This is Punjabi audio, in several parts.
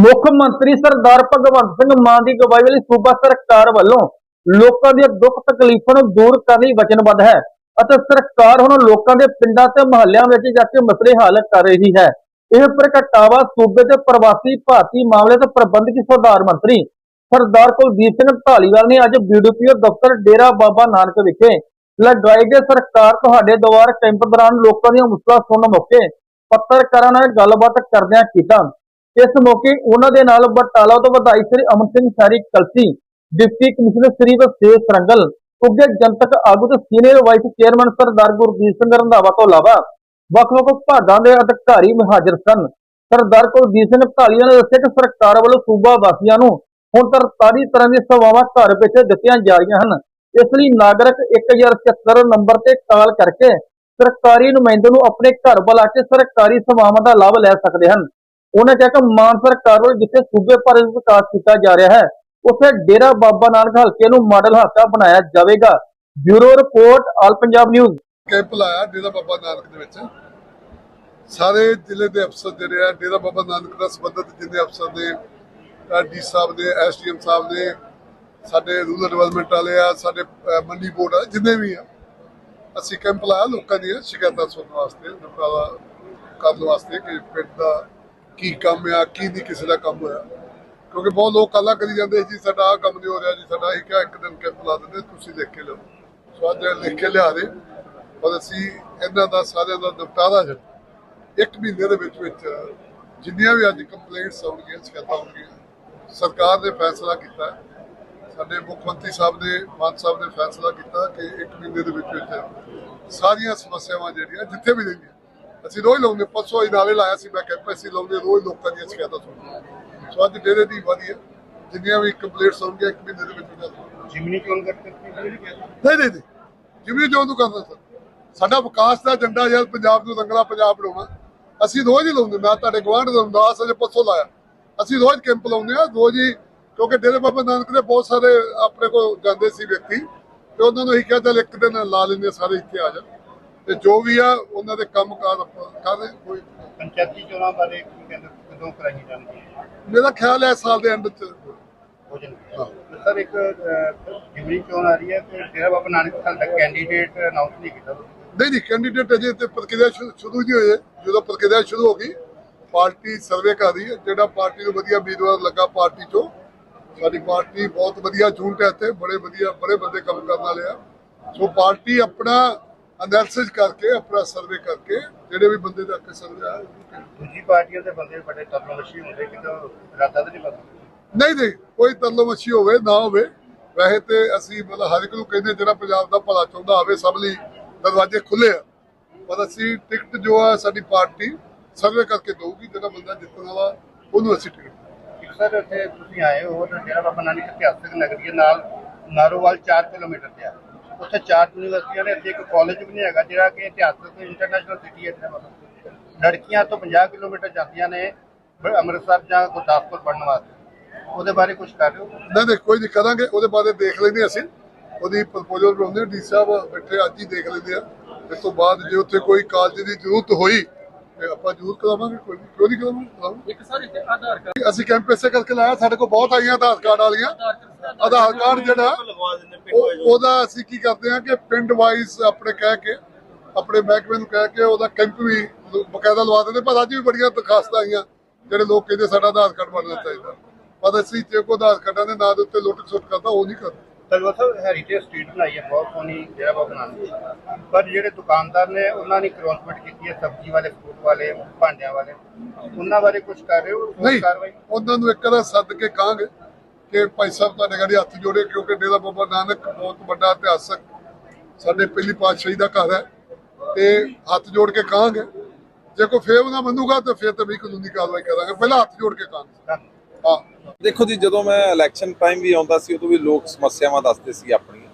ਮੁੱਖ ਮੰਤਰੀ ਸਰਦਾਰ ਭਗਵੰਤ ਸਿੰਘ ਮਾਨ ਦੀ ਅਗਵਾਈ ਵਾਲੀ ਸੂਬਾ ਸਰਕਾਰ ਵੱਲੋਂ ਲੋਕਾਂ ਦੀਆਂ ਦੁੱਖ ਤਕਲੀਫਾਂ ਨੂੰ ਦੂਰ ਕਰਨ ਲਈ ਵਚਨਬੱਧ ਹੈ ਅਤੇ ਸਰਕਾਰ ਹੁਣ ਲੋਕਾਂ ਦੇ ਪਿੰਡਾਂ ਤੇ ਮੁਹੱਲਿਆਂ ਵਿੱਚ ਜਾ ਕੇ ਮਸਲੇ ਹੱਲ ਕਰ ਰਹੀ ਹੈ। ਇਹ ਪ੍ਰਗਟਾਵਾ ਸੂਬੇ ਦੇ ਪ੍ਰਵਾਸੀ ਭਾਰਤੀ ਮਾਮਲੇ ਤੇ ਪ੍ਰਬੰਧਕੀ ਸੁਧਾਰ ਮੰਤਰੀ ਸਰਦਾਰ ਕੁਲਦੀਪ ਸਿੰਘ ਢਾਲੀਵਾਲ ਨੇ ਅੱਜ ਬੀਡੀਪੀਓ ਦਫ਼ਤਰ ਡੇਰਾ ਬਾਬਾ ਨਾਨਕ ਵਿਖੇ ਲਗਾਏ ਗਏ ਸਰਕਾਰ ਤੁਹਾਡੇ ਦੁਆਰ ਕੈਂਪ ਦੌਰਾਨ ਲੋਕਾਂ ਦੀਆਂ ਮੁਸ਼ਕਲਾਂ ਸੁਣਨ ਮੌਕੇ ਪੱਤਰਕਾਰਾਂ ਨਾਲ ਗੱਲਬਾਤ ਕਰਦਿਆਂ ਕੀਤਾ। ਇਸ ਮੌਕੇ ਉਹਨਾਂ ਦੇ ਨਾਲ ਬਟਾਲਾ ਤੋਂ ਵਧਾਈ ਸ੍ਰੀ ਅਮਨ ਸਿੰਘ ਸਾਰੀ ਕਲਸੀ, ਡਿਪਟੀ ਕਮਿਸ਼ਨਰ ਸ੍ਰੀ ਵਸੇ ਸਰੰਗਲ ਉੱਗੇ ਜਨਤਕ ਆਗੂ ਤੇ senior vice chairman Sardar Gurdeep Singh Randhawa ਤੋਂ ਇਲਾਵਾ ਵੱਖ-ਵੱਖ ਵਿਭਾਗਾਂ ਦੇ ਅਧਿਕਾਰੀ ਹਾਜ਼ਰ ਸਨ। ਸਰਦਾਰ ਕੁਲਦੀਪ ਸਿੰਘ ਢਾਲੀਵਾਲ ਨੇ ਦੱਸਿਆ ਕਿ ਸਰਕਾਰ ਵੱਲੋਂ ਸੂਬਾ ਵਾਸੀਆਂ ਨੂੰ ਹੁਣ ਤਰਤਾਲੀ ਤਰ੍ਹਾਂ ਦੀਆਂ ਸੇਵਾਵਾਂ ਘਰ ਬੈਠੇ ਦਿੱਤੀਆਂ ਜਾ ਰਹੀਆਂ ਹਨ। ਇਸ ਲਈ ਨਾਗਰਿਕ 1076 ਨੰਬਰ ਤੇ ਕਾਲ ਕਰਕੇ ਸਰਕਾਰੀ ਨੁਮਾਇੰਦੇ ਨੂੰ ਆਪਣੇ ਘਰ ਬੁਲਾ ਕੇ ਸਰਕਾਰੀ ਸੇਵਾਵਾਂ ਦਾ ਲਾਭ ਲੈ ਸਕਦੇ ਹਨ। ਉਹਨਾਂ ਕਿਹਾ ਕਿ ਮਾਨ ਸਰਕਾਰ ਜਿੱਥੇ ਸੂਬੇ ਭਰ ਵਿੱਚ ਵਿਕਾਸ ਕੀਤਾ ਜਾ ਰਿਹਾ ਹੈ, ਉੱਥੇ ਡੇਰਾ ਬਾਬਾ ਨਾਨਕ ਹਲਕੇ ਨੂੰ ਮਾਡਲ ਹਲਕਾ ਬਣਾਇਆ ਜਾਵੇਗਾ। Bureau report, all Punjab news. Camp ਲਾਇਆ ਡੇਰਾ ਬਾਬਾ ਨਾਨਕ ਦੇ ਵਿੱਚ। ਸਾਰੇ ਜ਼ਿਲ੍ਹੇ ਦੇ ਅਫਸਰ ਜਿਹੜੇ ਆ, ਡੇਰਾ ਬਾਬਾ ਨਾਨਕ ਦਾ ਸੰਬੰਧਿਤ ਜਿੰਨੇ ਅਫਸਰ ਨੇ ਡੀ ਸਾਹਿਬ ਦੇ ਐਸਡੀਐਮ ਸਾਹਿਬ ਨੇ, ਸਾਡੇ ਰੂਰਲ ਡਿਵੈਲਪਮੈਂਟ ਵਾਲੇ ਆ, ਸਾਡੇ ਮੰਡੀ ਬੋਰਡ ਆ ਜਿੰਨੇ ਵੀ ਆ, ਅਸੀਂ ਕੈਂਪ ਲਾਇਆ ਲੋਕਾਂ ਦੀਆਂ ਸ਼ਿਕਾਇਤਾਂ ਸੁਣਨ ਵਾਸਤੇ ਨਿਪਟਾਰਾ ਕਰਨ ਵਾਸਤੇ ਕਿ ਪਿੰਡ ਦਾ ਕੀ ਕੰਮ ਆ, ਕੀ ਨਹੀਂ ਕਿਸੇ ਦਾ ਕੰਮ ਹੋਇਆ। ਕਿਉਂਕਿ ਬਹੁਤ ਲੋਕ ਕਾਲਾ ਕਰੀ ਜਾਂਦੇ ਜੀ ਸਾਡਾ ਆਹ ਕੰਮ ਨਹੀਂ ਹੋ ਰਿਹਾ ਜੀ, ਸਾਡਾ ਇਹ ਕਿਹਾ, ਇੱਕ ਦਿਨ ਕੈਂਪ ਲਾ ਦਿੰਦੇ, ਤੁਸੀਂ ਲਿਖ ਕੇ ਲਓ। ਸੋ ਅੱਜ ਲਿਖ ਕੇ ਲਿਆ ਦੇ। ਪਰ ਅਸੀਂ ਇਹਨਾਂ ਦਾ, ਸਾਰਿਆਂ ਦਾ ਨਿਪਟਾਰਾ ਜਿਹੜਾ ਇੱਕ ਮਹੀਨੇ ਦੇ ਵਿੱਚ ਵਿੱਚ ਜਿੰਨੀਆਂ ਵੀ ਅੱਜ ਕੰਪਲੇਂਟਸ ਆਉਣਗੀਆਂ, ਸ਼ਿਕਾਇਤਾਂ ਆਉਣਗੀਆਂ, ਸਰਕਾਰ ਨੇ ਫੈਸਲਾ ਕੀਤਾ। ਸਾਡੇ ਮੁੱਖ ਮੰਤਰੀ ਸਾਹਿਬ ਨੇ, ਮਾਨ ਸਾਹਿਬ ਨੇ ਫੈਸਲਾ ਕੀਤਾ ਕਿ ਇੱਕ ਮਹੀਨੇ ਦੇ ਵਿੱਚ ਵਿੱਚ ਸਾਰੀਆਂ ਸਮੱਸਿਆਵਾਂ ਜਿਹੜੀਆਂ ਜਿੱਥੇ ਵੀ ਰਹਿੰਦੀਆਂ ਅਸੀਂ ਰੋਜ਼ ਲਾਉਂਦੇ ਪਰਸੋਂ ਹੀ ਨਾਲੇ ਲਾਇਆ ਸੀ ਮੈਂ ਕੈਂਪ ਅਸੀਂ ਲਾਉਂਦੇ ਰੋਜ਼ ਲੋਕਾਂ ਦੀਆਂ ਸ਼ਿਕਾਇਤਾਂ ਸੁਣਦੇ ਸੋ ਅੱਜ ਡੇਰੇ ਦੀ ਵਧੀਆ ਜਿੰਨੀਆਂ ਵੀ ਕੰਪਲੇਂਟਸ ਆਉਣਗੀਆਂ ਇੱਕ ਮਹੀਨੇ ਦੇ ਵਿੱਚ ਵਿੱਚ ਜਿਮਨੀ ਚੋਣ ਕਰਕੇ ਨਹੀਂ ਨਹੀਂ ਨਹੀਂ। ਜਿਵੇਂ ਜੋ ਤੂੰ ਕਰਦਾ ਸਰ। ਸਾਡਾ ਵਿਕਾਸ ਦਾ ਏਜੰਡਾ ਯਾਰ ਪੰਜਾਬ ਨੂੰ ਰੰਗਲਾ ਪੰਜਾਬ ਬਣਾਉਣਾ ਅਸੀਂ ਰੋਜ਼ ਹੀ ਲਾਉਂਦੇ ਮੈਂ ਤੁਹਾਡੇ ਗਵਾਂਢ ਦਾ ਅੰਦਾਜ਼ ਅਜੇ ਪਰਸੋਂ ਲਾਇਆ। ਅਸੀਂ ਰੋਜ਼ ਕੈਂਪ ਲਾਉਂਦੇ ਆ ਰੋਜ਼ ਹੀ ਕਿਉਂਕਿ ਡੇਰੇ ਬਾਬਾ ਨਾਨਕ ਦੇ ਬਹੁਤ ਸਾਰੇ ਆਪਣੇ ਕੋਲ ਜਾਂਦੇ ਸੀ ਵਿਅਕਤੀ। ਤੇ ਉਹਨਾਂ ਨੂੰ ਅਸੀਂ ਕਿਹਾ ਚੱਲ ਇੱਕ ਦਿਨ ਲਾ ਲੈਂਦੇ ਹਾਂ, ਸਾਰੇ ਇੱਥੇ ਆ ਜਾਣ ਤੇ ਜੋ ਵੀ ਆ ਉਹਨਾਂ ਦੇ ਕੰਮ ਕਾਰ ਆਪਾਂ ਕਰ ਰਹੇ ਕੋਈ ਪੰਚਾਇਤੀ ਚੋਣਾਂ ਬਾਰੇ ਕੀ ਕਹਿੰਦੇ ਕਦੋਂ ਕਰਾਈ ਜਾਣਗੀਆਂ? ਮੇਰਾ ਖਿਆਲ ਹੈ ਇਸ ਸਾਲ ਦੇ ਐਂਡ ਚ। ਹੋ ਜਾਣਗੀਆਂ। ਸਰ ਇੱਕ ਜਿਮਨੀ ਚੋਣ ਆ ਰਹੀ ਹੈ ਤੇ ਡੇਰਾ ਬਾਬਾ ਨਾਨਕ ਹਾਲ ਤੱਕ ਕੈਂਡੀਡੇਟ ਅਨਾਉਂਸ ਨਹੀਂ ਕੀਤਾ। ਨਹੀਂ ਨਹੀਂ ਕੈਂਡੀਡੇਟ ਅਜੇ ਤੇ ਪ੍ਰਕਿਰਿਆ ਸ਼ੁਰੂ ਨਹੀਂ ਹੋਈ ਜਦੋਂ ਪ੍ਰਕਿਰਿਆ ਸ਼ੁਰੂ ਹੋ ਗਈ ਪਾਰਟੀ ਸਰਵੇ ਕਰ ਰਹੀ ਹੈ। ਜਿਹੜਾ ਪਾਰਟੀ ਨੂੰ ਵਧੀਆ ਉਮੀਦਵਾਰ ਲੱਗਾ ਪਾਰਟੀ ਚੋਂ ਸਾਡੀ ਪਾਰਟੀ ਬਹੁਤ ਵਧੀਆ ਝੂਠ ਹੈ ਇੱਥੇ ਬੜੇ ਵਧੀਆ ਬੜੇ ਬੰਦੇ ਕੰਮ ਕਰਨ ਵਾਲੇ ਆ। ਸੋ ਪਾਰਟੀ ਆਪਣਾ ਅਨਾਲਿਸਿਸ ਕਰਕੇ ਆਪਣਾ ਸਰਵੇ ਕਰਕੇ ਜਿਹੜੇ ਵੀ ਬੰਦੇ ਦਾ ਅੱਗੇ ਸਰਵੇ ਆ। ਦੂਜੀ ਪਾਰਟੀਆਂ ਦੇ ਬੰਦੇ ਬੜੇ ਤਤਲਵਸ਼ੀ ਹੁੰਦੇ ਕਿ ਤਾਂ ਇਰਾਦਾ ਤਾਂ ਨਹੀਂ ਪਤਾ ਨਹੀਂ ਨਹੀਂ ਕੋਈ ਤਰਲੋਮੱਛੀ ਹੋਵੇ ਨਾ ਹੋਵੇ ਵੈਸੇ ਤੇ ਅਸੀਂ ਮਤਲਬ ਹਰ ਇੱਕ ਨੂੰ ਕਹਿੰਦੇ ਜਿਹੜਾ ਪੰਜਾਬ ਦਾ ਭਲਾ ਚਾਹੁੰਦਾ ਹੋਵੇ ਸਭ ਲਈ ਦਰਵਾਜ਼ੇ ਖੁੱਲੇ ਆ। ਪਰ ਅਸੀਂ ਟਿਕਟ ਜੋ ਆ ਸਾਡੀ ਪਾਰਟੀ ਸਰਵੇ ਕਰਕੇ ਦਊਗੀ ਜਿਹੜਾ ਬੰਦਾ ਜਿੱਤਣ ਵਾਲਾ ਉਹਨੂੰ ਅਸੀਂ ਟਿਕਟ ਸਰ ਇੱਥੇ ਤੁਸੀਂ ਆਏ ਹੋ ਡੇਰਾ ਬਾਬਾ ਨਾਨਕ ਇਤਿਹਾਸਕ ਨਗਰੀ ਨਾਲ ਨਾਰੋਵਾਲ 4 ਕਿਲੋਮੀਟਰ ਤੇ ਆ। ਉੱਥੇ ਚਾਰ ਯੂਨੀਵਰਸਿਟੀਆਂ ਨੇ, ਇੱਥੇ ਇੱਕ ਕਾਲਜ ਵੀ ਨਹੀਂ ਹੈਗਾ, ਜਿਹੜਾ ਕਿ ਇਤਿਹਾਸਕ ਇੰਟਰਨੈਸ਼ਨਲ ਸਿਟੀ ਹੈ ਡੇਰਾ ਲੜਕੀਆਂ ਤੋਂ 50 ਕਿਲੋਮੀਟਰ ਜਾਂਦੀਆਂ ਨੇ ਅੰਮ੍ਰਿਤਸਰ ਜਾਂ ਗੁਰਦਾਸਪੁਰ ਪੜ੍ਹਨ ਵਾਸਤੇ। ਉਹਦੇ ਬਾਰੇ ਕੁਝ ਕਰ ਰਹੇ ਹੋ? ਨਹੀਂ ਨਹੀਂ, ਕੋਈ ਨਹੀਂ ਕਰਾਂਗੇ, ਉਹਦੇ ਬਾਰੇ ਦੇਖ ਲੈਂਦੇ ਅਸੀਂ। ਉਹਦੀ ਪ੍ਰਪੋਜ਼ਲ ਬਣਾਉਂਦੇ ਡੀ ਸਾਹਿਬ ਬੈਠੇ ਅੱਜ ਹੀ ਦੇਖ ਲੈਂਦੇ ਆ। ਇਸ ਤੋਂ ਬਾਅਦ ਜੇ ਉੱਥੇ ਕੋਈ ਕਾਲਜ ਦੀ ਜ਼ਰੂਰਤ ਹੋਈ ਤੇ ਆਪਾਂ ਜ਼ਰੂਰ ਕਰਾਵਾਂਗੇ ਕੋਈ ਨਹੀਂ ਕਿਉਂ ਨਹੀਂ ਕਰਾਵਾਂਗੇ? ਇੱਕ ਸਰ ਇੱਥੇ ਆਧਾਰ ਕਾਰਡ। ਅਸੀਂ ਕੈਂਪ ਇਸੇ ਕਰਕੇ ਲਾਇਆ ਸਾਡੇ ਕੋਲ ਬਹੁਤ ਆਈਆਂ ਆਧਾਰ ਕਾਰਡ ਵਾਲੀਆਂ। ਆਧਾਰ ਕਾਰਡ ਜਿਹੜਾ ਉਹ- ਉਹਦਾ ਅਸੀਂ ਕੀ ਕਰਦੇ ਹਾਂ ਕਿ ਪਿੰਡ ਵਾਈਜ਼ ਆਪਣੇ ਕਹਿ ਕੇ ਆਪਣੇ ਮਹਿਕਮੇ ਨੂੰ ਕਹਿ ਕੇ ਉਹਦਾ ਕੈਂਪ ਵੀ ਬਕਾਇਦਾ ਲਵਾ ਦਿੰਦੇ ਪਰ ਅੱਜ ਵੀ ਬੜੀਆਂ ਦਰਖਾਸਤਾਂ ਆਈਆਂ ਜਿਹੜੇ ਲੋਕ ਕਹਿੰਦੇ ਸਾਡਾ ਆਧਾਰ ਕਾਰਡ ਬਣਨਾ ਚਾਹੀਦਾ। ਪਰ ਅਸੀਂ ਜੇ ਕੋਈ ਆਧਾਰ ਕਾਰਡਾਂ ਦੇ ਨਾਂ ਦੇ ਉੱਤੇ ਲੁੱਟ ਖਸੁੱਟ ਕਰਦਾ ਉਹ ਨਹੀਂ ਕਰਦੇ। ਤਲਵਾ ਸਾਹਿਬ ਹੈਰੀਟੇਜ ਸਟਰੀਟ ਬਣਾਈ ਹੈ ਬਹੁਤ ਸੋਹਣੀ ਡੇਰਾ ਬਾਬਾ ਨਾਨਕ ਦੀ। ਪਰ ਜਿਹੜੇ ਦੁਕਾਨਦਾਰ ਨੇ ਉਹਨਾਂ ਨੇ ਕਰੋਸਮੈਂਟ ਕੀਤੀ ਹੈ ਸਬਜ਼ੀ ਵਾਲੇ ਫਰੂਟ ਵਾਲੇ ਭਾਂਡਿਆਂ ਵਾਲੇ। ਉਹਨਾਂ ਬਾਰੇ ਕੁਝ ਕਰ ਰਹੇ ਹੋ? ਕਾਰਵਾਈ? ਉਹਨਾਂ ਨੂੰ ਇੱਕ ਵਾਰ ਸੱਦ ਕੇ ਕਹਾਂਗੇ ਕਿ ਭਾਈ ਸਾਹਿਬ ਤੁਹਾਡੇ ਗਾੜੀ ਹੱਥ ਜੋੜੇ ਕਿਉਂਕਿ ਡੇਰਾ ਬਾਬਾ ਨਾਨਕ ਬਹੁਤ ਵੱਡਾ ਇਤਿਹਾਸਕ ਸਾਡੇ ਪਹਿਲੀ ਪਾਤਸ਼ਾਹੀ ਦਾ ਘਰ ਹੈ। ਤੇ ਹੱਥ ਜੋੜ ਕੇ ਕਹਾਂਗੇ। ਜੇ ਕੋਈ ਫੇਰ ਨਾ ਮੰਨੂਗਾ ਤਾਂ ਫਿਰ ਤਾਂ ਵੀ ਕਾਨੂੰਨੀ ਕਾਰਵਾਈ ਕਰਾਂਗੇ। ਪਹਿਲਾਂ ਹੱਥ ਜੋੜ ਕੇ ਕਹਾਂਗੇ। ਦੇਖੋ ਜੀ, ਜਦੋਂ ਮੈਂ ਇਲੈਕਸ਼ਨ ਟਾਈਮ ਵੀ ਆਉਂਦਾ ਸੀ, ਉਦੋਂ ਵੀ ਲੋਕ ਸਮੱਸਿਆਵਾਂ ਦੱਸਦੇ ਸੀ ਆਪਣੀਆਂ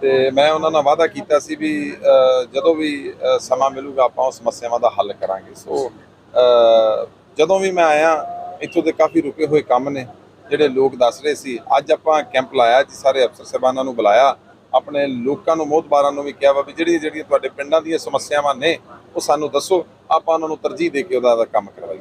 ਤੇ ਮੈਂ ਉਹਨਾਂ ਨਾਲ ਵਾਅਦਾ ਕੀਤਾ ਸੀ ਵੀ ਜਦੋਂ ਵੀ ਸਮਾਂ ਮਿਲੂਗਾ, ਆਪਾਂ ਉਹ ਸਮੱਸਿਆਵਾਂ ਦਾ ਹੱਲ ਕਰਾਂਗੇ। ਸੋ ਜਦੋਂ ਵੀ ਮੈਂ ਆਇਆ, ਇੱਥੋਂ ਦੇ ਕਾਫੀ ਰੁਕੇ ਹੋਏ ਕੰਮ ਨੇ, ਜਿਹੜੇ ਲੋਕ ਦੱਸ ਰਹੇ ਸੀ। ਅੱਜ ਆਪਾਂ ਕੈਂਪ ਲਾਇਆ ਜੀ, ਸਾਰੇ ਅਫਸਰ ਸਾਹਿਬਾਨਾਂ ਨੂੰ ਬੁਲਾਇਆ। ਆਪਣੇ ਲੋਕਾਂ ਨੂੰ, ਮੋਹਤਬਾਰਾਂ ਨੂੰ ਵੀ ਕਿਹਾ ਵਾ ਵੀ ਜਿਹੜੀਆਂ ਜਿਹੜੀਆਂ ਤੁਹਾਡੇ ਪਿੰਡਾਂ ਦੀਆਂ ਸਮੱਸਿਆਵਾਂ ਨੇ, ਉਹ ਸਾਨੂੰ ਦੱਸੋ। ਆਪਾਂ ਉਹਨਾਂ ਨੂੰ ਤਰਜੀਹ ਦੇ ਕੇ ਉਹਦਾ ਕੰਮ ਕਰਵਾਈਏ।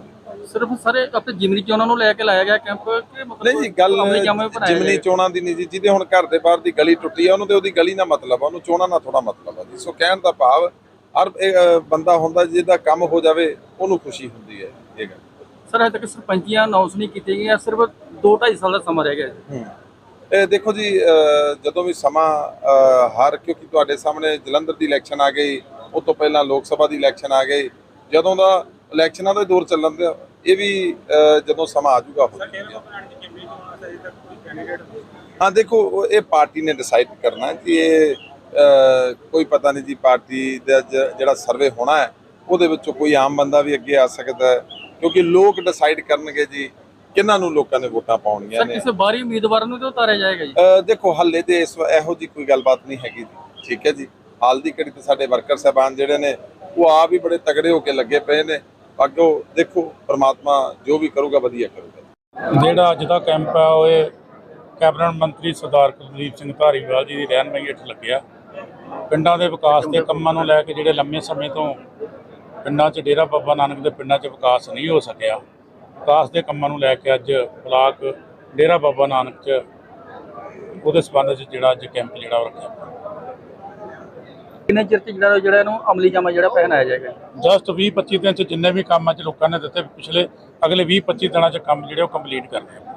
ਸਿਰਫ ਸਾਰੇ ਆਪਣੇ ਜਿਮਨੀ ਚੋਣਾਂ ਨੂੰ ਲੈ ਕੇ ਲਾਇਆ ਗਿਆ ਕੈਂਪ ਕਿ ਮਤਲਬ ਨਹੀਂ ਜੀ ਗੱਲ ਜਾਮੇ ਜਿਮਨੀ? ਚੋਣਾਂ ਦੀ ਨਹੀਂ ਜੀ ਜਿਹਦੇ ਹੁਣ ਘਰ ਦੇ ਬਾਹਰ ਦੀ ਗਲੀ ਟੁੱਟੀ ਆ ਉਹਨੂੰ ਤੇ ਉਹਦੀ ਗਲੀ ਨਾਲ ਮਤਲਬ ਆ ਉਹਨੂੰ ਚੋਣਾਂ ਨਾਲ ਥੋੜਾ ਮਤਲਬ ਆ ਜੀ। ਸੋ ਕਹਿਣ ਦਾ ਭਾਵ ਹਰ ਬੰਦਾ ਹੁੰਦਾ ਜਿਹਦਾ ਕੰਮ ਹੋ ਜਾਵੇ ਉਹਨੂੰ ਖੁਸ਼ੀ ਹੁੰਦੀ ਹੈ ਇਹ ਗੱਲ। ਸਰ ਹਜੇ ਤੱਕ ਸਰਪੰਚੀਆਂ ਅਨਾਉਂਸ ਨਹੀਂ ਕੀਤੀਆਂ ਗਈਆਂ ਸਿਰਫ 2.5 ਸਾਲ ਦਾ ਸਮਾਂ ਰਹਿ ਗਿਆ ਜੀ। ਹੂੰ। ਇਹ ਦੇਖੋ ਜੀ ਜਦੋਂ ਵੀ ਸਮਾਂ ਹਰ ਕਿਉਂਕਿ ਤੁਹਾਡੇ ਸਾਹਮਣੇ ਜਲੰਧਰ ਦੀ ਇਲੈਕਸ਼ਨ ਆ ਗਈ ਉਹ ਤੋਂ ਪਹਿਲਾਂ ਲੋਕ ਸਭਾ ਦੀ ਇਲੈਕਸ਼ਨ ਆ ਗਈ ਜਦੋਂ ਦਾ ਇਲੈਕਸ਼ਨਾਂ ਦਾ ਦੌਰ ਚੱਲਣ ਦਿਆ। ਇਹ ਵੀ ਜਦੋਂ ਸਮਾਂ ਆ ਜਾਊਗਾ ਹੋ ਹਾਂ ਦੇਖੋ ਇਹ ਪਾਰਟੀ ਨੇ ਡਿਸਾਈਡ ਕਰਨਾ ਹੈ ਕਿ ਇਹ ਕੋਈ ਪਤਾ ਨਹੀਂ ਜੀ ਪਾਰਟੀ ਦਾ ਜਿਹੜਾ ਸਰਵੇ ਹੋਣਾ ਹੈ ਉਹਦੇ ਵਿੱਚੋਂ ਕੋਈ ਆਮ ਬੰਦਾ ਵੀ ਅੱਗੇ ਆ ਸਕਦਾ ਹੈ। ਕਿਉਂਕਿ ਲੋਕ ਡਿਸਾਈਡ ਕਰਨਗੇ ਜੀ ਕਿਹਨਾਂ ਨੂੰ ਲੋਕਾਂ ਨੇ ਵੋਟਾਂ ਪਾਉਣੀਆਂ ਨੇ। ਕਿਸੇ ਬਾਹਰੀ ਉਮੀਦਵਾਰ ਨੂੰ ਤੇ ਉਤਾਰਿਆ ਜਾਏਗਾ ਜੀ? ਦੇਖੋ ਹੱਲੇ ਤੇ ਇਸ ਇਹੋ ਜੀ ਕੋਈ ਗੱਲਬਾਤ ਨਹੀਂ ਹੈਗੀ ਜੀ। ਠੀਕ ਹੈ ਜੀ। ਹਾਲ ਦੀ ਘੜੀ ਤੇ ਸਾਡੇ ਵਰਕਰ ਸਾਹਿਬਾਨ ਜਿਹੜੇ ਨੇ ਉਹ ਆਪ ਹੀ ਬੜੇ ਤਗੜੇ ਹੋ ਕੇ ਲੱਗੇ ਪਏ ਨੇ। ਅੱਗੋਂ ਦੇਖੋ, ਪ੍ਰਮਾਤਮਾ ਜੋ ਵੀ ਕਰੂਗਾ, ਵਧੀਆ ਕਰੂਗਾ। ਜਿਹੜਾ ਅੱਜ ਦਾ ਕੈਂਪ ਹੈ ਉਹ ਇਹ ਕੈਬਨਿਟ ਮੰਤਰੀ ਸਰਦਾਰ ਕੁਲਦੀਪ ਸਿੰਘ ਧਾਰੀਵਾਲ ਜੀ ਦੀ ਰਹਿਨਮਾਈ ਹੇਠ ਲੱਗਿਆ। ਪਿੰਡਾਂ ਦੇ ਵਿਕਾਸ ਦੇ ਕੰਮਾਂ ਨੂੰ ਲੈ ਕੇ ਜਿਹੜੇ ਲੰਮੇ ਸਮੇਂ ਤੋਂ ਪਿੰਡਾਂ 'ਚ ਡੇਰਾ ਬਾਬਾ ਨਾਨਕ ਦੇ ਪਿੰਡਾਂ 'ਚ ਵਿਕਾਸ ਨਹੀਂ ਹੋ ਸਕਿਆ, ਵਿਕਾਸ ਦੇ ਕੰਮਾਂ ਨੂੰ ਲੈ ਕੇ ਅੱਜ ਬਲਾਕ ਡੇਰਾ ਬਾਬਾ ਨਾਨਕ 'ਚ, ਉਹਦੇ ਸੰਬੰਧ 'ਚ ਜਿਹੜਾ ਅੱਜ ਕੈਂਪ ਜਿਹੜਾ ਉਹ ਰੱਖਿਆ। ਕਿੰਨੇ ਚਿਰ ਚ ਜਿਹੜਾ ਜਿਹੜਾ ਇਹਨੂੰ ਅਮਲੀ ਜਾਮਾ ਜਿਹੜਾ ਪਹਿਨਾਇਆ ਜਾਏਗਾ ਜੀ? ਜਸਟ 20 25 ਦਿਨ 'ਚ ਜਿੰਨੇ ਵੀ ਕੰਮ ਅੱਜ ਲੋਕਾਂ ਨੇ ਦਿੱਤੇ, ਪਿਛਲੇ ਅਗਲੇ 20 25 ਦਿਨਾਂ 'ਚ ਕੰਮ ਜਿਹੜੇ ਉਹ ਕੰਪਲੀਟ ਕਰਨੇ ਆ